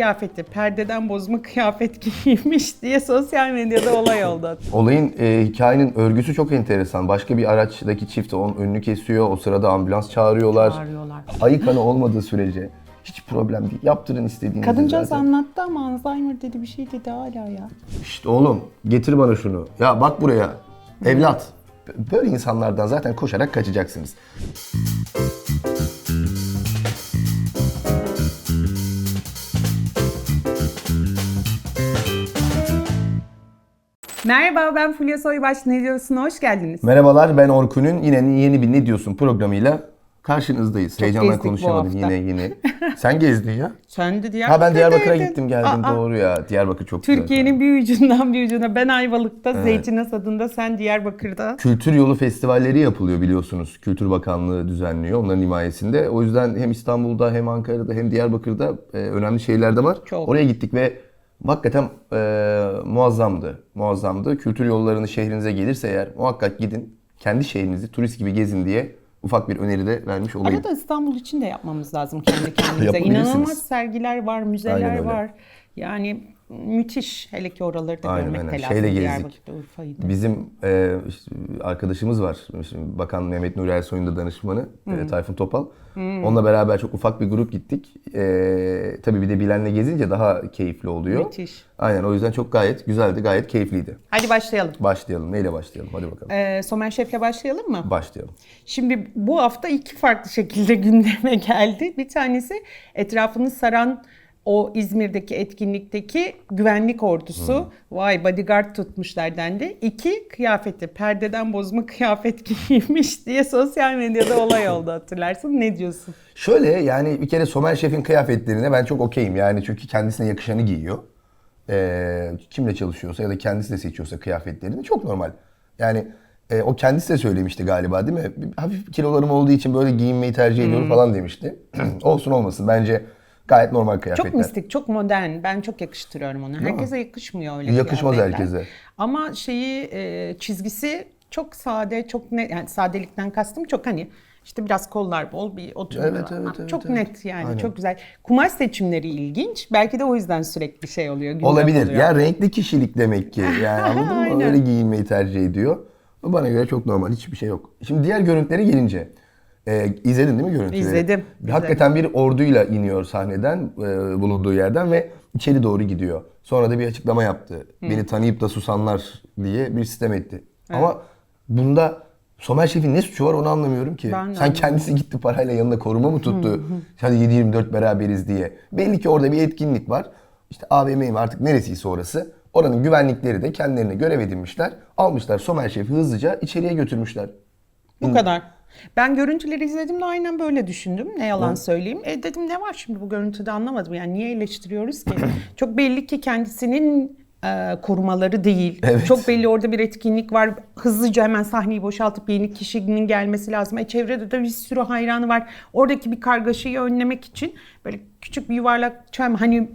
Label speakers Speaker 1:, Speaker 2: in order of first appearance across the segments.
Speaker 1: kıyafeti, perdeden bozma kıyafet giymiş diye sosyal medyada olay oldu.
Speaker 2: Olayın e, hikayenin örgüsü çok enteresan. Başka bir araçtaki çift onun önünü kesiyor. O sırada ambulans çağırıyorlar.
Speaker 1: Çağırıyorlar.
Speaker 2: Ayık kanı olmadığı sürece hiç problem değil. Yaptırın istediğinizi
Speaker 1: Kadıncağız
Speaker 2: zaten.
Speaker 1: anlattı ama Alzheimer dedi bir şey dedi hala ya.
Speaker 2: İşte oğlum getir bana şunu. Ya bak buraya. Evlat. Böyle insanlardan zaten koşarak kaçacaksınız.
Speaker 1: Merhaba ben Fulya Soybaş. Ne diyorsun? Hoş geldiniz.
Speaker 2: Merhabalar ben Orkun'un yine yeni bir Ne Diyorsun programıyla karşınızdayız. Heyecandan
Speaker 1: gezdik bu
Speaker 2: konuşamadım
Speaker 1: hafta.
Speaker 2: yine yine. Sen gezdin ya.
Speaker 1: Sen de
Speaker 2: Ha ben Diyarbakır'a
Speaker 1: Diyarbakır'daydın.
Speaker 2: gittim geldim
Speaker 1: Aa,
Speaker 2: doğru ya. Diyarbakır çok güzel.
Speaker 1: Türkiye'nin bir ucundan bir ucuna. Ben Ayvalık'ta, Zeytinaz adında, sen Diyarbakır'da.
Speaker 2: Kültür yolu festivalleri yapılıyor biliyorsunuz. Kültür Bakanlığı düzenliyor onların himayesinde. O yüzden hem İstanbul'da hem Ankara'da hem Diyarbakır'da e, önemli şehirler de var.
Speaker 1: Çok.
Speaker 2: Oraya gittik ve hakikaten e, muazzamdı. Muazzamdı. Kültür yollarını şehrinize gelirse eğer muhakkak gidin. Kendi şehrinizi turist gibi gezin diye ufak bir öneri de vermiş olayım.
Speaker 1: Arada İstanbul için de yapmamız lazım kendi kendimize. İnanılmaz sergiler var, müzeler var. Yani müthiş. Hele ki oraları da
Speaker 2: Aynen,
Speaker 1: görmek
Speaker 2: aynen.
Speaker 1: lazım.
Speaker 2: Şeyle gezdik. Bizim e, işte arkadaşımız var. Şimdi Bakan Mehmet Nuri Ersoy'un da danışmanı e, Tayfun Topal. Onunla beraber çok ufak bir grup gittik. E, tabii bir de bilenle gezince daha keyifli oluyor.
Speaker 1: Müthiş.
Speaker 2: Aynen o yüzden çok gayet güzeldi, gayet keyifliydi.
Speaker 1: Hadi başlayalım.
Speaker 2: Başlayalım. Neyle başlayalım? Hadi bakalım.
Speaker 1: Ee, Somer Şef'le başlayalım mı?
Speaker 2: Başlayalım.
Speaker 1: Şimdi bu hafta iki farklı şekilde gündeme geldi. Bir tanesi etrafını saran o İzmir'deki etkinlikteki güvenlik ordusu. Vay bodyguard tutmuşlar dendi. İki kıyafeti, perdeden bozma kıyafet giymiş diye sosyal medyada olay oldu hatırlarsın. Ne diyorsun?
Speaker 2: Şöyle yani bir kere Somer Şef'in kıyafetlerine ben çok okeyim. Yani çünkü kendisine yakışanı giyiyor. Ee, kimle çalışıyorsa ya da kendisi de seçiyorsa kıyafetlerini çok normal. Yani e, o kendisi de söylemişti galiba değil mi? Hafif kilolarım olduğu için böyle giyinmeyi tercih ediyorum falan demişti. Olsun olmasın bence gayet normal kıyafetler.
Speaker 1: Çok mistik, çok modern. Ben çok yakıştırıyorum onu. Herkese yakışmıyor öyle
Speaker 2: Yakışmaz
Speaker 1: kıyafetler.
Speaker 2: herkese.
Speaker 1: Ama şeyi e, çizgisi çok sade, çok net. Yani sadelikten kastım çok hani işte biraz kollar bol bir oturma.
Speaker 2: Evet, evet, evet,
Speaker 1: çok
Speaker 2: evet.
Speaker 1: net yani
Speaker 2: Aynen.
Speaker 1: çok güzel. Kumaş seçimleri ilginç. Belki de o yüzden sürekli şey oluyor. gündem
Speaker 2: Olabilir.
Speaker 1: oluyor.
Speaker 2: Ya renkli kişilik demek ki. Yani anladın mı?
Speaker 1: Aynen.
Speaker 2: Öyle giyinmeyi tercih ediyor. Bu bana göre çok normal. Hiçbir şey yok. Şimdi diğer görüntülere gelince. E, izledin değil mi görüntüleri?
Speaker 1: İzledim,
Speaker 2: Hakikaten bir orduyla iniyor sahneden, e, bulunduğu yerden ve içeri doğru gidiyor. Sonra da bir açıklama yaptı. Beni tanıyıp da susanlar diye bir sistem etti. Ama bunda Somer Şef'in ne suçu var onu anlamıyorum ki.
Speaker 1: Ben de
Speaker 2: Sen kendisi gitti parayla yanında koruma mı tuttu? Hadi 7-24 beraberiz diye. Belli ki orada bir etkinlik var. İşte AVM mi artık neresiyse orası. Oranın güvenlikleri de kendilerine görev edinmişler. Almışlar Somer Şef'i hızlıca içeriye götürmüşler.
Speaker 1: Bu kadar. Ben görüntüleri izledim de aynen böyle düşündüm. Ne yalan söyleyeyim. E dedim ne var şimdi bu görüntüde anlamadım. Yani niye eleştiriyoruz ki? Çok belli ki kendisinin e, korumaları değil.
Speaker 2: Evet.
Speaker 1: Çok belli orada bir etkinlik var. Hızlıca hemen sahneyi boşaltıp yeni kişinin gelmesi lazım. E çevrede de bir sürü hayranı var. Oradaki bir kargaşayı önlemek için böyle küçük bir yuvarlak çem hani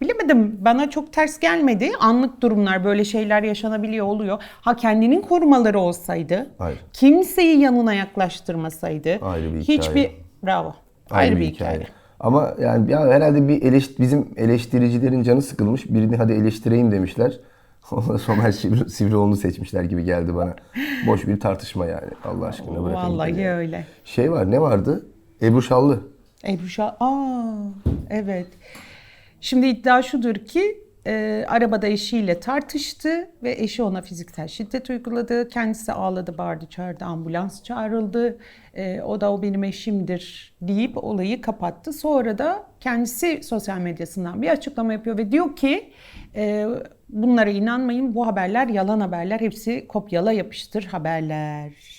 Speaker 1: Bilemedim. Bana çok ters gelmedi. Anlık durumlar böyle şeyler yaşanabiliyor oluyor. Ha kendinin korumaları olsaydı,
Speaker 2: Hayır.
Speaker 1: kimseyi yanına yaklaştırmasaydı,
Speaker 2: Ayrı bir hikaye.
Speaker 1: hiçbir bravo. Ayrı, bir hikaye.
Speaker 2: Ama yani ya herhalde bir eleşt bizim eleştiricilerin canı sıkılmış. Birini hadi eleştireyim demişler. Ona Somer Sivri- Sivrioğlu'nu seçmişler gibi geldi bana. Boş bir tartışma yani. Allah aşkına bırakın.
Speaker 1: Vallahi
Speaker 2: ya.
Speaker 1: öyle.
Speaker 2: Şey var ne vardı? Ebru Şallı.
Speaker 1: Ebru Şah, aa evet. Şimdi iddia şudur ki e, arabada eşiyle tartıştı ve eşi ona fiziksel şiddet uyguladı. Kendisi ağladı, bağırdı, çağırdı, ambulans çağrıldı. E, o da o benim eşimdir deyip olayı kapattı. Sonra da kendisi sosyal medyasından bir açıklama yapıyor ve diyor ki e, bunlara inanmayın bu haberler yalan haberler hepsi kopyala yapıştır haberler.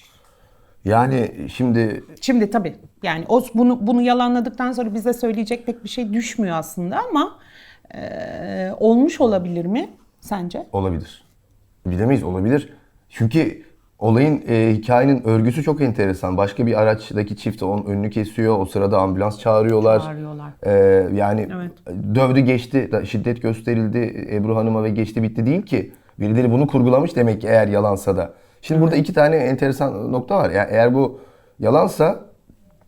Speaker 2: Yani şimdi
Speaker 1: Şimdi tabii yani o bunu bunu yalanladıktan sonra bize söyleyecek pek bir şey düşmüyor aslında ama e, olmuş olabilir mi sence?
Speaker 2: olabilir. Bilemeyiz olabilir. Çünkü olayın e, hikayenin örgüsü çok enteresan. Başka bir araçtaki çift onun önünü kesiyor. O sırada ambulans çağırıyorlar.
Speaker 1: Çağırıyorlar.
Speaker 2: Ee, yani
Speaker 1: Evet.
Speaker 2: dövdü geçti, şiddet gösterildi Ebru Hanım'a ve geçti bitti değil ki. Birileri bunu kurgulamış demek ki eğer yalansa da. Şimdi burada iki tane enteresan nokta var. Yani eğer bu yalansa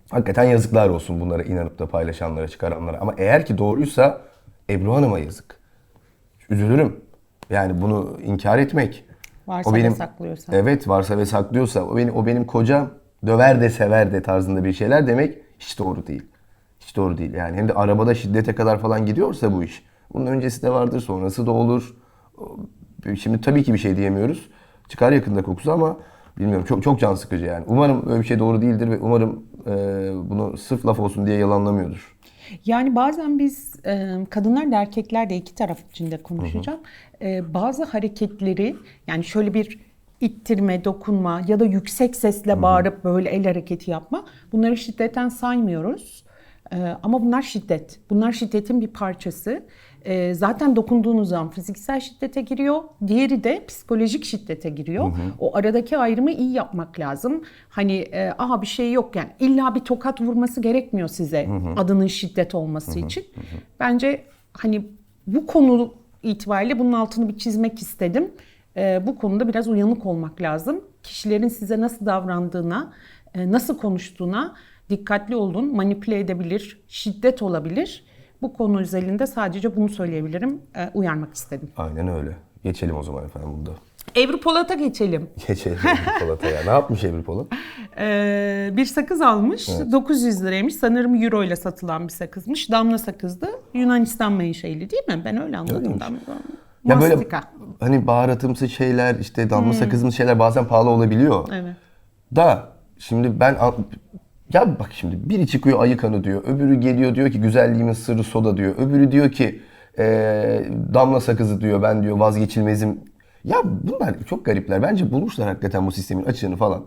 Speaker 2: hakikaten yazıklar olsun bunlara inanıp da paylaşanlara, çıkaranlara. Ama eğer ki doğruysa Ebru Hanım'a yazık. Üzülürüm. Yani bunu inkar etmek.
Speaker 1: Varsa ve saklıyorsa.
Speaker 2: Evet varsa ve saklıyorsa o benim, o benim kocam döver de sever de tarzında bir şeyler demek hiç doğru değil. Hiç doğru değil yani. Hem de arabada şiddete kadar falan gidiyorsa bu iş. Bunun öncesi de vardır sonrası da olur. Şimdi tabii ki bir şey diyemiyoruz. Çıkar yakında kokusu ama bilmiyorum çok çok can sıkıcı yani. Umarım öyle bir şey doğru değildir ve umarım e, bunu sırf laf olsun diye yalanlamıyordur.
Speaker 1: Yani bazen biz e, kadınlar da erkekler de iki taraf için de konuşacağım. E, bazı hareketleri yani şöyle bir ittirme, dokunma ya da yüksek sesle bağırıp böyle el hareketi yapma bunları şiddetten saymıyoruz. E, ama bunlar şiddet. Bunlar şiddetin bir parçası. E, zaten dokunduğunuz zaman fiziksel şiddete giriyor. Diğeri de psikolojik şiddete giriyor. O aradaki ayrımı iyi yapmak lazım. Hani e, aha bir şey yok yani illa bir tokat vurması gerekmiyor size adının şiddet olması için. Bence hani bu konu itibariyle bunun altını bir çizmek istedim. E, bu konuda biraz uyanık olmak lazım. Kişilerin size nasıl davrandığına, e, nasıl konuştuğuna dikkatli olun. Manipüle edebilir, şiddet olabilir. Bu konu özelinde sadece bunu söyleyebilirim. E, uyarmak istedim.
Speaker 2: Aynen öyle. Geçelim o zaman efendim burada.
Speaker 1: Ebru Polat'a geçelim.
Speaker 2: Geçelim Ebru Polat'a ya. Ne yapmış Ebru Polat?
Speaker 1: Ee, bir sakız almış. 900 liraymış. Sanırım euro ile satılan bir sakızmış. Damla sakızdı. Yunanistan menşeli değil mi? Ben öyle anladım. Damla.
Speaker 2: Ya böyle hani baharatımsı şeyler işte damla sakızımsı şeyler bazen pahalı olabiliyor.
Speaker 1: Evet.
Speaker 2: Da şimdi ben ya bak şimdi biri çıkıyor ayı kanı diyor. Öbürü geliyor diyor ki güzelliğimin sırrı soda diyor. Öbürü diyor ki eee, damla sakızı diyor ben diyor vazgeçilmezim. Ya bunlar çok garipler. Bence bulmuşlar hakikaten bu sistemin açığını falan.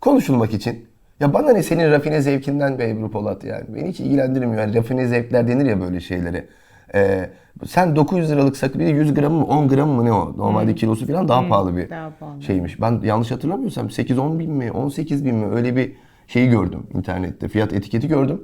Speaker 2: Konuşulmak için. Ya bana ne senin rafine zevkinden be Ebru Polat yani. Beni hiç ilgilendirmiyor. Yani rafine zevkler denir ya böyle şeylere. Ee, sen 900 liralık sakız bir de 100 gram mı 10 gram mı ne o? Normalde kilosu falan daha pahalı bir
Speaker 1: daha pahalı.
Speaker 2: şeymiş. Ben yanlış hatırlamıyorsam 8-10 bin mi 18 bin mi öyle bir şeyi gördüm internette. Fiyat etiketi gördüm.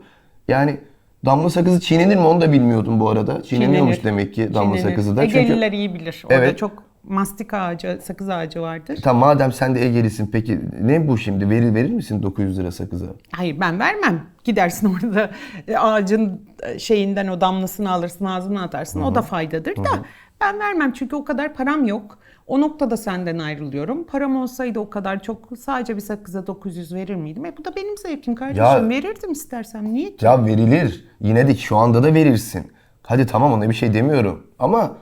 Speaker 2: Yani damla sakızı çiğnenir mi onu da bilmiyordum bu arada. Çiğneniyormuş
Speaker 1: Çiğnenir.
Speaker 2: demek ki damla
Speaker 1: Çiğnenir.
Speaker 2: sakızı da. Çünkü
Speaker 1: Egeliler iyi bilir. Orada
Speaker 2: Evet.
Speaker 1: çok mastika ağacı, sakız ağacı vardır.
Speaker 2: Tamam madem sen de Ege'lisin peki ne bu şimdi? Verir verir misin 900 lira sakıza?
Speaker 1: Hayır ben vermem. Gidersin orada e, ağacın e, şeyinden o damlasını alırsın ağzına atarsın. O da faydadır da ben vermem çünkü o kadar param yok. O noktada senden ayrılıyorum. Param olsaydı o kadar çok sadece bir sakıza 900 verir miydim? E bu da benim zevkim kardeşim.
Speaker 2: Ya-
Speaker 1: Verirdim istersem. Niye ki?
Speaker 2: Ya verilir. Yine de şu anda da verirsin. Hadi tamam ona bir şey demiyorum. Ama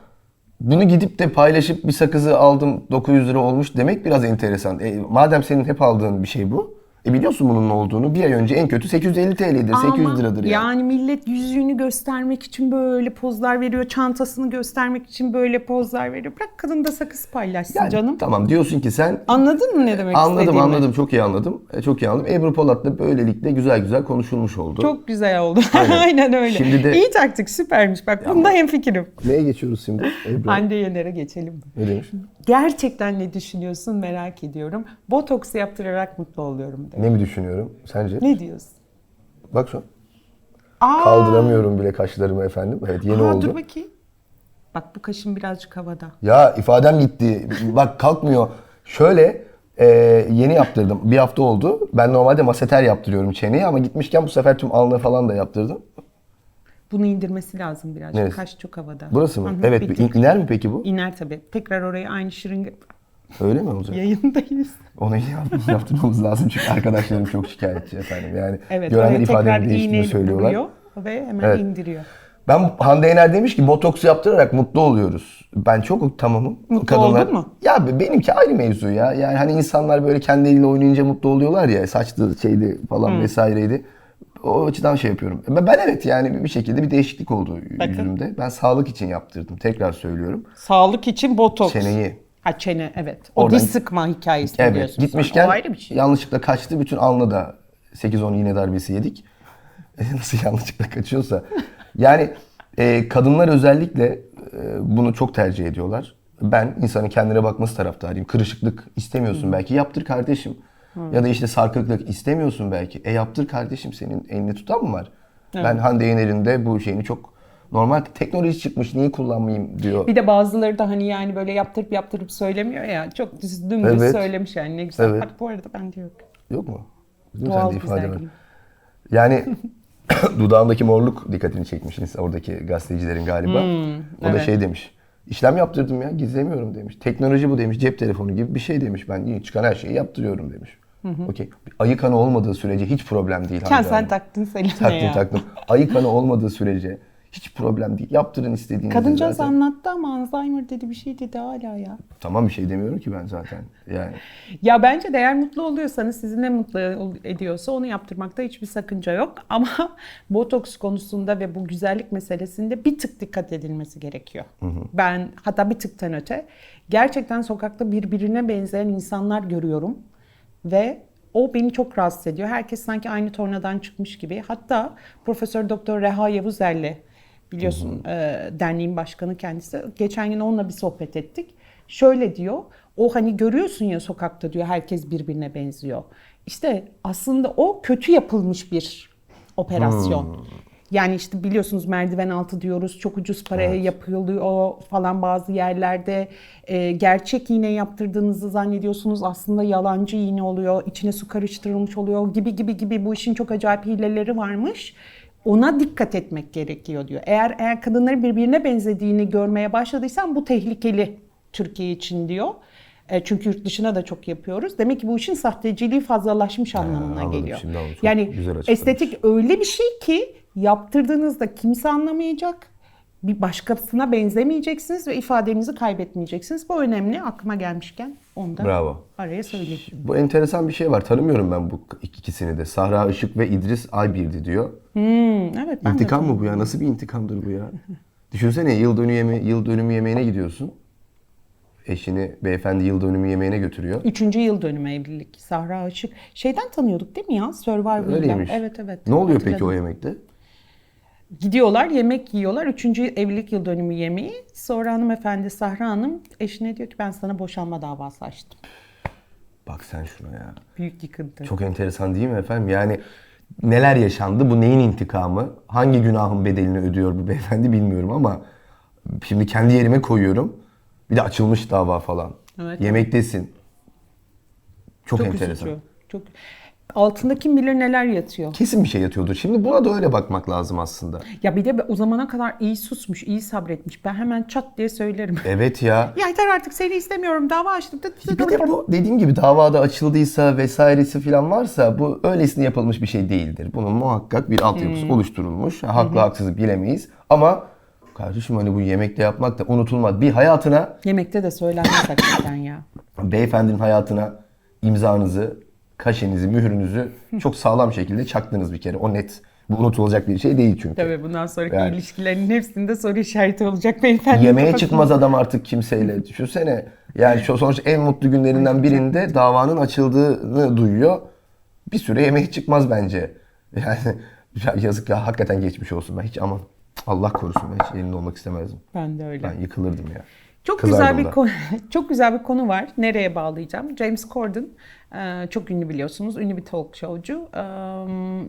Speaker 2: bunu gidip de paylaşıp bir sakızı aldım 900 lira olmuş demek biraz enteresan. E, madem senin hep aldığın bir şey bu. E biliyorsun bunun ne olduğunu. Bir ay önce en kötü 850 TL'dir, 800 liradır yani.
Speaker 1: yani millet yüzüğünü göstermek için böyle pozlar veriyor. Çantasını göstermek için böyle pozlar veriyor. Bırak kadın da sakız paylaşsın
Speaker 2: Yani
Speaker 1: canım.
Speaker 2: Tamam diyorsun ki sen
Speaker 1: Anladın mı ne demek
Speaker 2: Anladım
Speaker 1: istediğimi?
Speaker 2: anladım çok iyi anladım. E, çok iyi anladım. Ebru Polat'la böylelikle güzel güzel konuşulmuş oldu.
Speaker 1: Çok güzel oldu.
Speaker 2: Aynen.
Speaker 1: Aynen, öyle.
Speaker 2: Şimdi de-
Speaker 1: İyi taktik süpermiş. Bak bunda hemfikirim.
Speaker 2: Neye geçiyoruz şimdi Ebru?
Speaker 1: Hande Yener'e geçelim. mi?
Speaker 2: Ne demiş?
Speaker 1: Gerçekten ne düşünüyorsun merak ediyorum. Botoks yaptırarak mutlu oluyorum demiş.
Speaker 2: Ne mi düşünüyorum sence?
Speaker 1: Ne diyorsun?
Speaker 2: Bak şu.
Speaker 1: Aa,
Speaker 2: Kaldıramıyorum bile kaşlarımı efendim. Evet yeni
Speaker 1: aa,
Speaker 2: oldu.
Speaker 1: Dur bakayım. Bak bu kaşın birazcık havada.
Speaker 2: Ya ifadem gitti. Bak kalkmıyor. Şöyle e, yeni yaptırdım. Bir hafta oldu. Ben normalde maseter yaptırıyorum çeneyi ama gitmişken bu sefer tüm alnı falan da yaptırdım.
Speaker 1: Bunu indirmesi lazım birazcık.
Speaker 2: Neresi?
Speaker 1: Kaş çok havada.
Speaker 2: Burası mı?
Speaker 1: Hı hı,
Speaker 2: evet. iner mi peki bu?
Speaker 1: İner tabii. Tekrar oraya aynı şırınga
Speaker 2: Öyle mi olacak?
Speaker 1: yayındayız.
Speaker 2: Onu iyi yap- yaptırmamız lazım çünkü arkadaşlarım çok şikayetçi efendim. Yani
Speaker 1: Evet
Speaker 2: görenler ifademi değiştiğini söylüyorlar.
Speaker 1: ve hemen
Speaker 2: Evet.
Speaker 1: indiriyor.
Speaker 2: Ben Hande Yener demiş ki botoks yaptırarak mutlu oluyoruz. Ben çok tamamım.
Speaker 1: Mutlu oldun mu?
Speaker 2: Ya be- benimki ayrı mevzu ya. Yani hani insanlar böyle kendileriyle oynayınca mutlu oluyorlar ya. Saçlı şeydi falan vesaireydi. O açıdan şey yapıyorum. Ben, ben evet yani bir şekilde bir değişiklik oldu
Speaker 1: Bakın.
Speaker 2: yüzümde. Ben sağlık için yaptırdım. Tekrar söylüyorum.
Speaker 1: Sağlık için botoks.
Speaker 2: Çeneyi.
Speaker 1: Ha çene evet. O
Speaker 2: Oradan-
Speaker 1: diş sıkma hikayesi
Speaker 2: Evet
Speaker 1: diyorsun.
Speaker 2: gitmişken
Speaker 1: O ayrı bir şey.
Speaker 2: yanlışlıkla kaçtı. Bütün alnı da 8-10 iğne darbesi yedik. Nasıl yanlışlıkla kaçıyorsa. Yani e, kadınlar özellikle e, bunu çok tercih ediyorlar. Ben insanın kendine bakması taraftarıyım. Kırışıklık istemiyorsun belki yaptır kardeşim. Ya da işte sarkıklık istemiyorsun belki. E yaptır kardeşim senin elini tutan mı var? Ben Hande Yener'in de bu şeyini çok normal teknoloji çıkmış niye kullanmayayım diyor.
Speaker 1: Bir de bazıları da hani yani böyle yaptırıp yaptırıp söylemiyor ya. Çok düz dümdüz
Speaker 2: Evet.
Speaker 1: söylemiş yani ne güzel.
Speaker 2: Evet.
Speaker 1: Bak bu arada bende yok.
Speaker 2: Yok mu? Değil
Speaker 1: Doğal
Speaker 2: ifade var?
Speaker 1: güzelliğim.
Speaker 2: Yani Dudağındaki morluk dikkatini çekmiş oradaki gazetecilerin galiba. o da şey demiş. İşlem yaptırdım ya gizlemiyorum demiş. Teknoloji bu demiş. Cep telefonu gibi bir şey demiş. Ben iyi çıkan her şeyi yaptırıyorum demiş. Okey. Ayı kanı olmadığı sürece hiç problem değil.
Speaker 1: Sen
Speaker 2: Hande
Speaker 1: sen taktın Selin'e
Speaker 2: Taktım
Speaker 1: ya.
Speaker 2: taktım. Ayı kanı olmadığı sürece hiç problem değil. Yaptırın istediğinizi
Speaker 1: Kadıncağız
Speaker 2: zaten.
Speaker 1: anlattı ama Alzheimer dedi bir şey dedi hala ya.
Speaker 2: Tamam bir şey demiyorum ki ben zaten. Yani
Speaker 1: Ya bence de eğer mutlu oluyorsanız sizi ne mutlu ediyorsa onu yaptırmakta hiçbir sakınca yok. Ama botoks konusunda ve bu güzellik meselesinde bir tık dikkat edilmesi gerekiyor. Ben hatta bir tıktan öte gerçekten sokakta birbirine benzeyen insanlar görüyorum ve o beni çok rahatsız ediyor. Herkes sanki aynı tornadan çıkmış gibi. Hatta Profesör Doktor Reha Yavuzer'le biliyorsun e, derneğin başkanı kendisi. Geçen gün onunla bir sohbet ettik. Şöyle diyor. O hani görüyorsun ya sokakta diyor herkes birbirine benziyor. İşte aslında o kötü yapılmış bir operasyon. Yani işte biliyorsunuz merdiven altı diyoruz çok ucuz paraya yapılıyor falan bazı yerlerde. Ee, gerçek iğne yaptırdığınızı zannediyorsunuz aslında yalancı iğne oluyor. içine su karıştırılmış oluyor gibi gibi gibi bu işin çok acayip hileleri varmış. Ona dikkat etmek gerekiyor diyor. Eğer eğer kadınların birbirine benzediğini görmeye başladıysan bu tehlikeli Türkiye için diyor. E, Çünkü yurt dışına da çok yapıyoruz. Demek ki bu işin sahteciliği fazlalaşmış anlamına
Speaker 2: anladım.
Speaker 1: geliyor.
Speaker 2: Şimdi anladım.
Speaker 1: Yani estetik öyle bir şey ki yaptırdığınızda kimse anlamayacak. Bir başkasına benzemeyeceksiniz ve ifadenizi kaybetmeyeceksiniz. Bu önemli. Aklıma gelmişken onu da
Speaker 2: Bravo.
Speaker 1: araya söyleyeyim.
Speaker 2: bu enteresan bir şey var. Tanımıyorum ben bu ikisini de. Sahra Işık ve İdris Aybirdi diyor.
Speaker 1: Hmm, evet ben
Speaker 2: İntikam mı bu ya? Nasıl bir intikamdır bu ya? Düşünsene yıl dönümü, yeme yıl dönümü yemeğine gidiyorsun. Eşini beyefendi yıl dönümü yemeğine götürüyor.
Speaker 1: Üçüncü yıl dönümü evlilik. Sahra Işık. Şeyden tanıyorduk değil mi ya? Survivor'dan.
Speaker 2: Öyleymiş.
Speaker 1: Evet evet.
Speaker 2: Ne oluyor peki o yemekte?
Speaker 1: Gidiyorlar yemek yiyorlar. Üçüncü evlilik yıl dönümü yemeği. Sonra hanımefendi Sahra Hanım eşine diyor ki ben sana boşanma davası açtım.
Speaker 2: Bak sen şuna ya.
Speaker 1: Büyük yıkıntı.
Speaker 2: Çok enteresan değil mi efendim? Yani neler yaşandı? Bu neyin intikamı? Hangi günahın bedelini ödüyor bu beyefendi bilmiyorum ama şimdi kendi yerime koyuyorum. Bir de açılmış dava falan.
Speaker 1: Evet.
Speaker 2: Yemektesin. Çok,
Speaker 1: Çok
Speaker 2: enteresan.
Speaker 1: üzücü. Çok altında kim bilir neler yatıyor.
Speaker 2: Kesin bir şey yatıyordur. Şimdi buna da öyle bakmak lazım aslında.
Speaker 1: Ya bir de o zamana kadar iyi susmuş, iyi sabretmiş. Ben hemen çat diye söylerim.
Speaker 2: Evet ya.
Speaker 1: ya yeter artık seni istemiyorum. Dava açtım.
Speaker 2: Bir de bu dediğim gibi davada açıldıysa vesairesi falan varsa bu öylesine yapılmış bir şey değildir. Bunun muhakkak bir altyapısı
Speaker 1: Hmm.
Speaker 2: oluşturulmuş. Haklı haksızı bilemeyiz. Ama kardeşim hani bu yemekte yapmak da unutulmaz. Bir hayatına,
Speaker 1: Yemekte de söylenmez hakikaten ya.
Speaker 2: beyefendinin hayatına imzanızı, kaşenizi, mührünüzü çok sağlam şekilde çaktınız bir kere. O net. Bu unutulacak bir şey değil çünkü.
Speaker 1: Tabii bundan sonraki
Speaker 2: Yani-
Speaker 1: ilişkilerin hepsinde soru işareti olacak beyefendi.
Speaker 2: Yemeğe
Speaker 1: kafasında.
Speaker 2: çıkmaz adam artık kimseyle. Düşünsene. Yani şu sonuçta en mutlu günlerinden birinde davanın açıldığını duyuyor. Bir süre yemeğe çıkmaz bence. Yani ya yazık ya hakikaten geçmiş olsun. Ben hiç aman Allah korusun ben hiç elinde olmak istemezdim.
Speaker 1: Ben de öyle.
Speaker 2: Ben yıkılırdım ya.
Speaker 1: Çok
Speaker 2: Kızardım
Speaker 1: güzel bir
Speaker 2: da.
Speaker 1: konu, çok güzel bir konu var. Nereye bağlayacağım? James Corden e, çok ünlü biliyorsunuz. Ünlü bir talk showcu. E,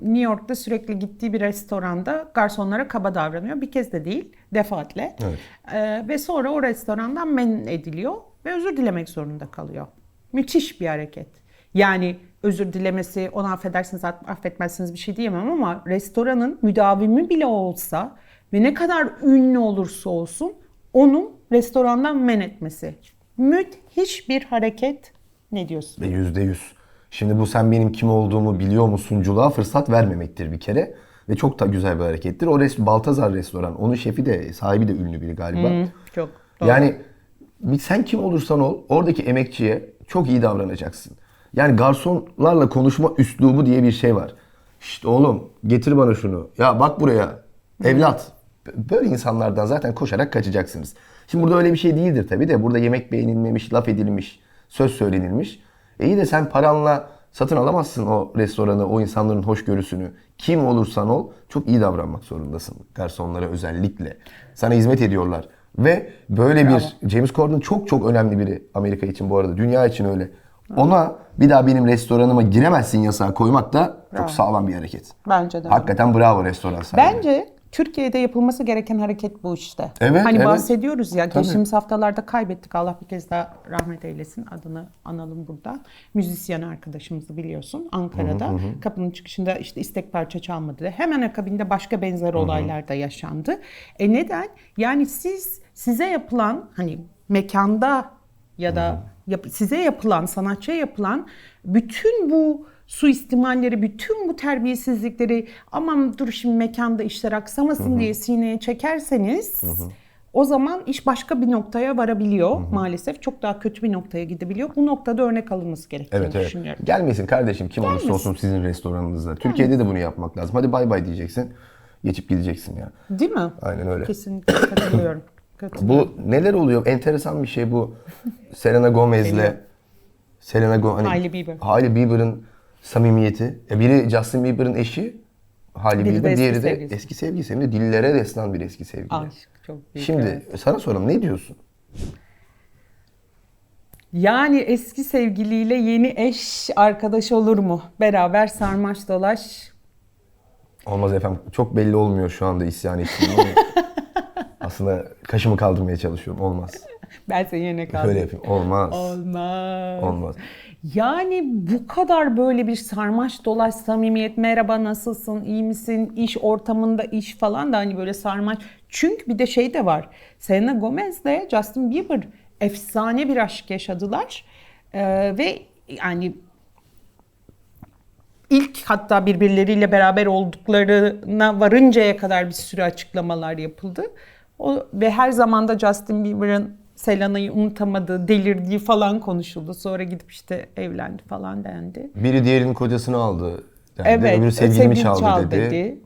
Speaker 1: New York'ta sürekli gittiği bir restoranda garsonlara kaba davranıyor. Bir kez de değil, defaatle.
Speaker 2: Evet.
Speaker 1: E, Ve sonra o restorandan men ediliyor ve özür dilemek zorunda kalıyor. Müthiş bir hareket. Yani özür dilemesi, onu affedersiniz, affetmezsiniz bir şey diyemem ama restoranın müdavimi bile olsa ve ne kadar ünlü olursa olsun onun restorandan men etmesi. Müthiş bir hareket. Ne diyorsun?
Speaker 2: Ve yüzde yüz. Şimdi bu sen benim kim olduğumu biliyor musunculuğa fırsat vermemektir bir kere. Ve çok da güzel bir harekettir. O res Baltazar restoran. Onun şefi de sahibi de ünlü biri galiba.
Speaker 1: Çok doğru.
Speaker 2: Yani sen kim olursan ol oradaki emekçiye çok iyi davranacaksın. Yani garsonlarla konuşma üslubu diye bir şey var. İşte oğlum getir bana şunu. Ya bak buraya. Evlat. Böyle insanlardan zaten koşarak kaçacaksınız. Şimdi burada öyle bir şey değildir tabii de. Burada yemek beğenilmemiş, laf edilmiş, söz söylenilmiş. E iyi de sen paranla satın alamazsın o restoranı, o insanların hoşgörüsünü. Kim olursan ol çok iyi davranmak zorundasın. Garsonlara özellikle. Sana hizmet ediyorlar. Ve böyle bir James Corden çok çok önemli biri Amerika için bu arada. Dünya için öyle. Ona bir daha benim restoranıma giremezsin yasağı koymak da çok sağlam bir hareket.
Speaker 1: Bence de.
Speaker 2: Hakikaten bravo restoran sahibi.
Speaker 1: Bence Türkiye'de yapılması gereken hareket bu işte.
Speaker 2: Evet,
Speaker 1: Hani
Speaker 2: evet.
Speaker 1: bahsediyoruz ya
Speaker 2: Tabii.
Speaker 1: geçtiğimiz haftalarda kaybettik. Allah bir kez daha rahmet eylesin. Adını analım burada. Müzisyen arkadaşımızı biliyorsun Ankara'da. Kapının çıkışında işte istek parça çalmadı. Hemen akabinde başka benzer olaylar da yaşandı. E neden? Yani siz size yapılan hani mekanda ya da yap- size yapılan, sanatçıya yapılan bütün bu suistimalleri, bütün bu terbiyesizlikleri aman dur şimdi mekanda işler aksamasın diye sineye çekerseniz o zaman iş başka bir noktaya varabiliyor maalesef. Çok daha kötü bir noktaya gidebiliyor. Bu noktada örnek alınması gerektiğini
Speaker 2: Evet evet.
Speaker 1: düşünüyorum.
Speaker 2: Gelmesin kardeşim kim olursa olsun sizin restoranınızda. Türkiye'de de bunu yapmak lazım. Hadi bay bay diyeceksin. Geçip gideceksin ya.
Speaker 1: Değil mi?
Speaker 2: Aynen öyle.
Speaker 1: Kesinlikle katılıyorum. katılıyorum.
Speaker 2: Bu neler oluyor? Enteresan bir şey bu. Selena Gomez'le Selena Gomez
Speaker 1: Hailey Bieber.
Speaker 2: Hailey Bieber'ın samimiyeti. E biri Justin Bieber'ın eşi Hailey
Speaker 1: Biri
Speaker 2: Bieber, diğeri de
Speaker 1: sevgilisi.
Speaker 2: eski sevgilisi. Hem de dillere destan bir eski sevgili.
Speaker 1: Aşk çok büyük.
Speaker 2: Şimdi
Speaker 1: evet.
Speaker 2: sana soralım ne diyorsun?
Speaker 1: Yani eski sevgiliyle yeni eş arkadaş olur mu? Beraber sarmaş dolaş.
Speaker 2: Olmaz efendim. Çok belli olmuyor şu anda isyan ettiğim aslında kaşımı kaldırmaya çalışıyorum. Olmaz.
Speaker 1: Ben seni yerine kaldım.
Speaker 2: Böyle yapayım. Olmaz.
Speaker 1: Olmaz.
Speaker 2: Olmaz.
Speaker 1: Yani bu kadar böyle bir sarmaş dolaş samimiyet merhaba nasılsın iyi misin iş ortamında iş falan da hani böyle sarmaş. Çünkü bir de şey de var. Selena Gomez de Justin Bieber efsane bir aşk yaşadılar. Ee, ve yani ilk hatta birbirleriyle beraber olduklarına varıncaya kadar bir sürü açıklamalar yapıldı. O, ve her zaman da Justin Bieber'ın Selena'yı unutamadığı, delirdiği falan konuşuldu. Sonra gidip işte evlendi falan dendi.
Speaker 2: Biri diğerinin kocasını aldı. dendi.
Speaker 1: Evet,
Speaker 2: Öbürü sevgilimi
Speaker 1: sevgili
Speaker 2: çaldı,
Speaker 1: çal
Speaker 2: dedi.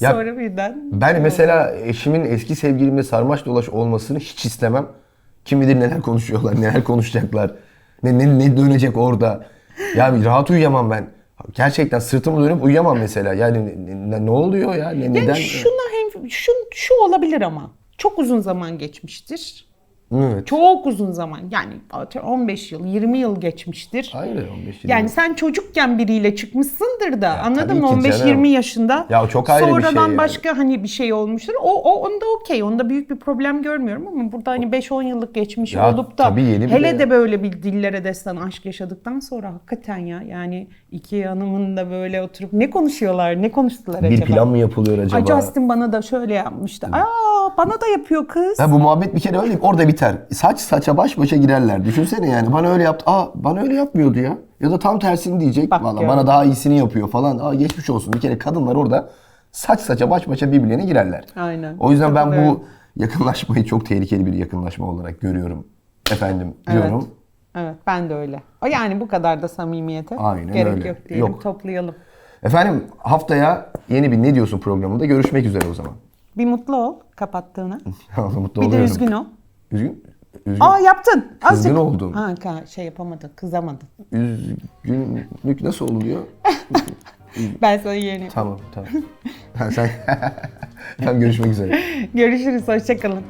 Speaker 2: Ya,
Speaker 1: Sonra birden
Speaker 2: Ben mesela eşimin eski sevgilimle sarmaş dolaş olmasını hiç istemem. Kim bilir neler konuşuyorlar, neler konuşacaklar. Ne, ne, ne dönecek orada. Ya rahat uyuyamam ben. Gerçekten sırtımı dönüp uyuyamam mesela. Yani ne, ne- ne oluyor ya? Ne, neden?
Speaker 1: Yani şuna hem şu, şu olabilir ama çok uzun zaman geçmiştir.
Speaker 2: Evet.
Speaker 1: Çok uzun zaman yani 15 yıl 20 yıl geçmiştir.
Speaker 2: Hayır 15 yıl.
Speaker 1: Yani sen çocukken biriyle çıkmışsındır da anladın
Speaker 2: tabii
Speaker 1: mı?
Speaker 2: ki canım.
Speaker 1: 15-20 yaşında.
Speaker 2: Ya o çok ayrı bir şey
Speaker 1: Sonradan
Speaker 2: yani.
Speaker 1: başka hani bir şey olmuştur. O, o onda okey. Onda büyük bir problem görmüyorum ama burada hani 5-10 yıllık geçmiş
Speaker 2: Ya
Speaker 1: olup da
Speaker 2: yeni bir
Speaker 1: hele
Speaker 2: de-
Speaker 1: böyle bir dillere destan aşk yaşadıktan sonra hakikaten ya yani iki hanımın da böyle oturup ne konuşuyorlar? Ne konuştular
Speaker 2: bir
Speaker 1: acaba?
Speaker 2: plan mı yapılıyor acaba?
Speaker 1: Ay Justin bana da şöyle yapmıştı. Aa bana da yapıyor kız.
Speaker 2: Ha, bu muhabbet bir kere öyle orada biter. Saç saça baş başa girerler. Düşünsene yani bana öyle yaptı. Aa bana öyle yapmıyordu ya. Ya da tam tersini diyecek.
Speaker 1: Bak
Speaker 2: Valla
Speaker 1: ya.
Speaker 2: bana daha iyisini yapıyor falan. Aa geçmiş olsun. Bir kere kadınlar orada saç saça baş başa birbirlerine girerler.
Speaker 1: Aynen.
Speaker 2: O yüzden ben bu yakınlaşmayı çok tehlikeli bir yakınlaşma olarak görüyorum. Efendim diyorum.
Speaker 1: Evet ben de öyle. O yani bu kadar da samimiyete
Speaker 2: Aynen
Speaker 1: gerek
Speaker 2: öyle.
Speaker 1: yok diyelim.
Speaker 2: Yok.
Speaker 1: Toplayalım.
Speaker 2: Efendim haftaya yeni bir Ne Diyorsun programında görüşmek üzere o zaman.
Speaker 1: Bir mutlu ol kapattığına.
Speaker 2: Mutlu
Speaker 1: Bir de
Speaker 2: oluyorum.
Speaker 1: üzgün ol.
Speaker 2: Üzgün. Üzgün.
Speaker 1: Aa yaptın.
Speaker 2: Kızgın oldum.
Speaker 1: Ha ka- şey yapamadın, kızamadın.
Speaker 2: Üzgünlük nasıl oluyor?
Speaker 1: Ben sana yeğenim.
Speaker 2: Tamam tamam. sen, sen görüşmek üzere.
Speaker 1: Görüşürüz, hoşçakalın.